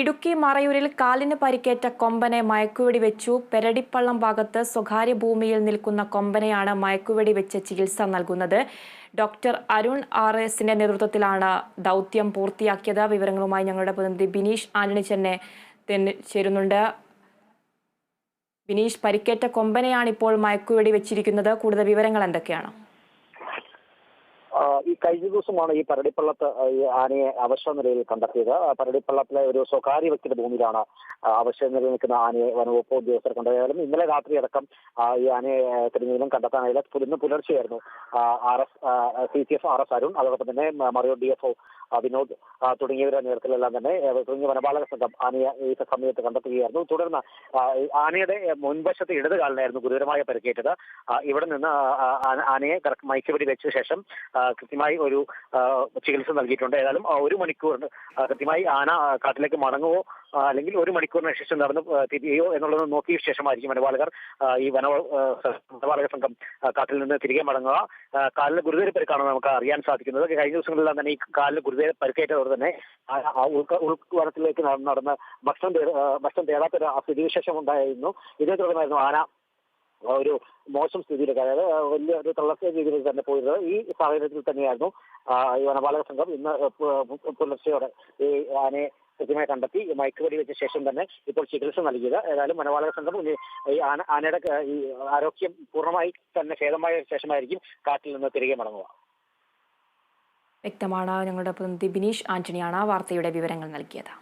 ഇടുക്കി മറയൂരിൽ കാലിന് പരിക്കേറ്റ കൊമ്പനെ മയക്കുവെടി വെച്ചു. പെരടിപ്പള്ളം ഭാഗത്ത് സ്വകാര്യ ഭൂമിയിൽ നിൽക്കുന്ന കൊമ്പനെയാണ് മയക്കുവെടി വെച്ച് ചികിത്സ നൽകുന്നത്. ഡോക്ടർ അരുൺ ആർ എസിന്റെ നേതൃത്വത്തിലാണ് ദൗത്യം പൂർത്തിയാക്കിയത്. വിവരങ്ങളുമായി ഞങ്ങളുടെ പ്രതിനിധി ബിനീഷ് ആന്റണി ചെന്നെ ചേരുന്നുണ്ട്. ബിനീഷ് പരിക്കേറ്റ കൊമ്പനെയാണ് ഇപ്പോൾ മയക്കുവെടി വെച്ചിരിക്കുന്നത്. കൂടുതൽ വിവരങ്ങൾ എന്തൊക്കെയാണ്? ഈ കഴിഞ്ഞ ദിവസമാണ് ഈ പരടിപ്പള്ളത്ത് ഈ ആനയെ അവശ നിലയിൽ കണ്ടെത്തിയത് പരടിപ്പള്ളത്തിലെ ഒരു സ്വകാര്യ വ്യക്തിയുടെ ഭൂമിയിലാണ് അവശ്യ അവശ നിലയിൽ നിൽക്കുന്ന ആനയെ വനവകുപ്പ് ഉദ്യോഗസ്ഥർ കണ്ടതായാലും ഇന്നലെ രാത്രി അടക്കം ഈ ആനയെ തിരഞ്ഞെങ്കിലും കണ്ടെത്താനായില്ല. ഇന്ന് പുലർച്ചെയായിരുന്നു R S C C F R S Arun. അതോടൊപ്പം തന്നെ മറിയോ ഡി എഫ് ഒ വിനോദ് തുടങ്ങിയവരുടെ നേതൃത്വത്തിലെല്ലാം തന്നെ തുടങ്ങിയ വനപാലക സംഘം ആനയെ ഈ സമയത്ത് കണ്ടെത്തുകയായിരുന്നു. തുടർന്ന് ആനയുടെ മുൻവശത്തെ ഇടത് കാലിനായിരുന്നു ഗുരുതരമായ പരിക്കേറ്റത്. ഇവിടെ നിന്ന് ആനയെ മയക്കുപിടി വെച്ച ശേഷം കൃത്യമായി ഒരു ചികിത്സ നൽകിയിട്ടുണ്ട്. ഏതായാലും ഒരു മണിക്കൂറിന് കൃത്യമായി ആന കാട്ടിലേക്ക് മടങ്ങുവോ ആ, അല്ലെങ്കിൽ ഒരു മണിക്കൂറിന് ശേഷം നടന്ന് തിരിയോ എന്നുള്ളത് നോക്കിയ ശേഷമായിരിക്കും വനപാലകർ ഈ വന വനപാലക സംഘം കാട്ടിൽ നിന്ന് തിരികെ മടങ്ങുക. കാലിന് ഗുരുതര പരിക്കാണ് നമുക്ക് അറിയാൻ സാധിക്കുന്നത്. കഴിഞ്ഞ ദിവസങ്ങളിലാണ് തന്നെ ഈ കാലിന് ഗുരുതര പരിക്കേറ്റവർ തന്നെ നടന്ന് ഉൾക്ക ഉൾവനത്തിലേക്ക് നട- നടന്ന് ഭക്ഷണം ഭക്ഷണം തേടാത്തൊരു ആ സ്ഥിതിവിശേഷം ഉണ്ടായിരുന്നു. ഇതേ തുടർന്നായിരുന്നു ആന ഒരു മോശം സ്ഥിതിയിലേക്ക് അതായത് വലിയ ഒരു തള്ളസ്ഥ രീതിയിലേക്ക് തന്നെ പോയത് ഈ സാഹചര്യത്തിൽ തന്നെയായിരുന്നു ഈ വനപാലക സംഘം ഇന്ന് പു- പു- ഈ ആനയെ കൃത്യമായി കണ്ടെത്തി മയക്കുവെടി വെച്ച ശേഷം തന്നെ ഇപ്പോൾ ചികിത്സ നൽകിയത്. ഏതായാലും വനപാലക സംഘം ഈ ആന ആനയുടെ ഈ ആരോഗ്യം പൂർണമായി തന്നെ ഭേദമായ ശേഷമായിരിക്കും കാട്ടിൽ നിന്ന് തിരികെ മടങ്ങുക. വ്യക്തമാണ് ഞങ്ങളുടെ പ്രതിനിധി ബിനീഷ് ആന്റണിയാണ് വാർത്തയുടെ വിവരങ്ങൾ നൽകിയത്.